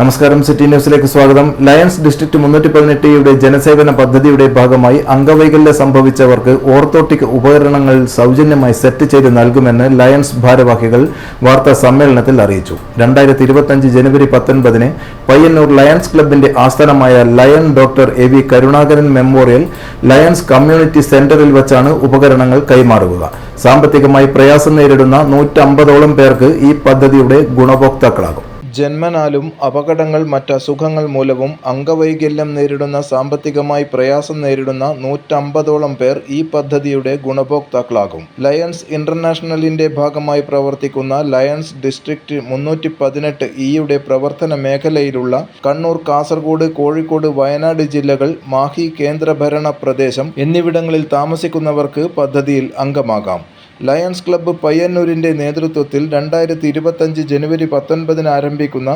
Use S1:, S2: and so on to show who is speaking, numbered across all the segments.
S1: നമസ്കാരം സിറ്റി ന്യൂസിലേക്ക് സ്വാഗതം. ലയൺസ് ഡിസ്ട്രിക്ട് മുന്നൂറ്റി പതിനെട്ടിയുടെ ജനസേവന പദ്ധതിയുടെ ഭാഗമായി അംഗവൈകല്യം സംഭവിച്ചവർക്ക് ഓർത്തോട്ടിക് ഉപകരണങ്ങൾ സൗജന്യമായി സെറ്റ് ചെയ്ത് നൽകുമെന്ന് ലയൺസ് ഭാരവാഹികൾ വാർത്താ സമ്മേളനത്തിൽ അറിയിച്ചു. രണ്ടായിരത്തി ഇരുപത്തിയഞ്ച് ജനുവരി പത്തൊൻപതിന് പയ്യന്നൂർ ലയൺസ് ക്ലബിന്റെ ആസ്ഥാനമായ Lion doctor A V Karunakaran memorial Lions community സെന്ററിൽ വെച്ചാണ് ഉപകരണങ്ങൾ കൈമാറുക. സാമ്പത്തികമായി പ്രയാസം നേരിടുന്ന നൂറ്റമ്പതോളം പേർക്ക് ഈ പദ്ധതിയുടെ ഗുണഭോക്താക്കളാകും. ജന്മനാലും അപകടങ്ങൾ മറ്റ് മറ്റസുഖങ്ങൾ മൂലവും അംഗവൈകല്യം നേരിടുന്ന സാമ്പത്തികമായി പ്രയാസം നേരിടുന്ന നൂറ്റമ്പതോളം പേർ ഈ പദ്ധതിയുടെ ഗുണഭോക്താക്കളാകും. ലയൺസ് ഇന്റർനാഷണലിന്റെ ഭാഗമായി പ്രവർത്തിക്കുന്ന ലയൺസ് ഡിസ്ട്രിക്ട് മുന്നൂറ്റി പതിനെട്ട് ഇയുടെ പ്രവർത്തന മേഖലയിലുള്ള കണ്ണൂർ കാസർഗോഡ് കോഴിക്കോട് വയനാട് ജില്ലകൾ മാഹി കേന്ദ്രഭരണ പ്രദേശം എന്നിവിടങ്ങളിൽ താമസിക്കുന്നവർക്ക് പദ്ധതിയിൽ അംഗമാകാം. ലയൺസ് ക്ലബ്ബ് പയ്യന്നൂരിന്റെ നേതൃത്വത്തിൽ രണ്ടായിരത്തി ഇരുപത്തഞ്ച് ജനുവരി പത്തൊൻപതിന് ആരംഭിക്കുന്ന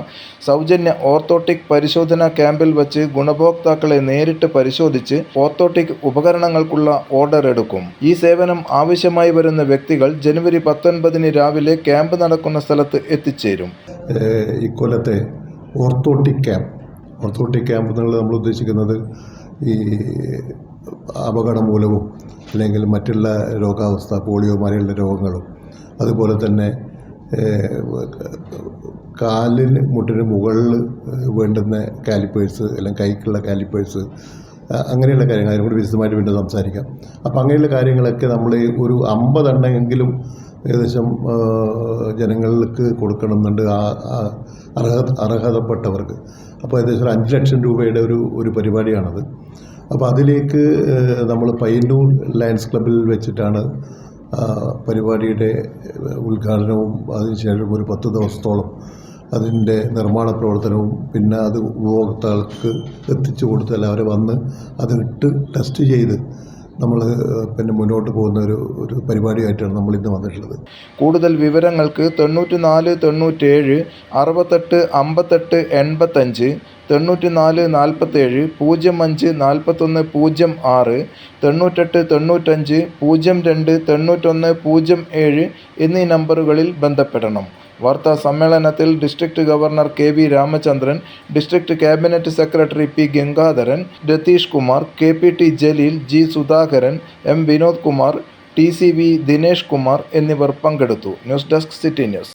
S1: സൗജന്യ ഓർത്തോട്ടിക് പരിശോധനാ ക്യാമ്പിൽ വച്ച് ഗുണഭോക്താക്കളെ നേരിട്ട് പരിശോധിച്ച് ഓർത്തോട്ടിക് ഉപകരണങ്ങൾക്കുള്ള ഓർഡർ എടുക്കും. ഈ സേവനം ആവശ്യമായി വരുന്ന വ്യക്തികൾ ജനുവരി പത്തൊൻപതിന് രാവിലെ ക്യാമ്പ് നടക്കുന്ന സ്ഥലത്ത് എത്തിച്ചേരും.
S2: ഇക്കൊല്ലത്തെ ഓർത്തോട്ടിക് ക്യാമ്പ്. ഓർത്തോട്ടിക് ക്യാമ്പ് എന്നുള്ളത് നമ്മൾ ഉദ്ദേശിക്കുന്നത് ഈ അപകടം മൂലവും അല്ലെങ്കിൽ മറ്റുള്ള രോഗാവസ്ഥ പോളിയോ മാതിരിയുള്ള രോഗങ്ങളും അതുപോലെ തന്നെ കാലിന് മുട്ടിന് മുകളിൽ വേണ്ടുന്ന കാലിപ്പേഴ്സ് അല്ലെങ്കിൽ കൈക്കുള്ള കാലിപ്പേഴ്സ് അങ്ങനെയുള്ള കാര്യങ്ങൾ അതിനെക്കൂടി വിശദമായിട്ട് വീണ്ടും സംസാരിക്കാം. അപ്പോൾ അങ്ങനെയുള്ള കാര്യങ്ങളൊക്കെ നമ്മൾ ഒരു അമ്പതെണ്ണമെങ്കിലും ഏകദേശം ജനങ്ങൾക്ക് കൊടുക്കണമെന്നുണ്ട് ആ അർഹ അർഹത അർഹതപ്പെട്ടവർക്ക്. അപ്പോൾ ഏകദേശം ഒരു അഞ്ച് ലക്ഷം രൂപയുടെ ഒരു ഒരു പരിപാടിയാണത്. അപ്പോൾ അതിലേക്ക് നമ്മൾ പയ്യന്നൂർ ലയൺസ് ക്ലബിൽ വെച്ചിട്ടാണ് പരിപാടിയുടെ ഉദ്ഘാടനവും അതിനുശേഷം ഒരു പത്ത് ദിവസത്തോളം അതിന്റെ നിർമ്മാണ പ്രവർത്തനവും പിന്നെ അത് ഉപഭോക്താക്കൾക്ക് എത്തിച്ചു കൊടുത്ത് എല്ലാവരും വന്ന് അത് ഇട്ട് ടെസ്റ്റ് ചെയ്ത് നമ്മൾ പിന്നെ മുന്നോട്ട് പോകുന്ന ഒരു ഒരു പരിപാടിയായിട്ടാണ് നമ്മൾ ഇന്ന് വന്നിട്ടുള്ളത്.
S1: കൂടുതൽ വിവരങ്ങൾക്ക് തൊണ്ണൂറ്റി നാല് തൊണ്ണൂറ്റേഴ് അറുപത്തെട്ട് അമ്പത്തെട്ട് എൺപത്തഞ്ച് തൊണ്ണൂറ്റി നാല് നാൽപ്പത്തേഴ് പൂജ്യം അഞ്ച് നാൽപ്പത്തൊന്ന് പൂജ്യം ആറ് തൊണ്ണൂറ്റെട്ട് തൊണ്ണൂറ്റഞ്ച് പൂജ്യം രണ്ട് തൊണ്ണൂറ്റൊന്ന് പൂജ്യം ഏഴ് എന്നീ നമ്പറുകളിൽ ബന്ധപ്പെടണം. വാർത്താ സമ്മേളനത്തിൽ district governor K V Ramachandran district cabinet secretary P Gangadharan Ratheesh Kumar K P T Jaleel G Sudhakaran M Vinod Kumar T C V Dinesh Kumar എന്നിവർ പങ്കെടുത്തു. News desk city news.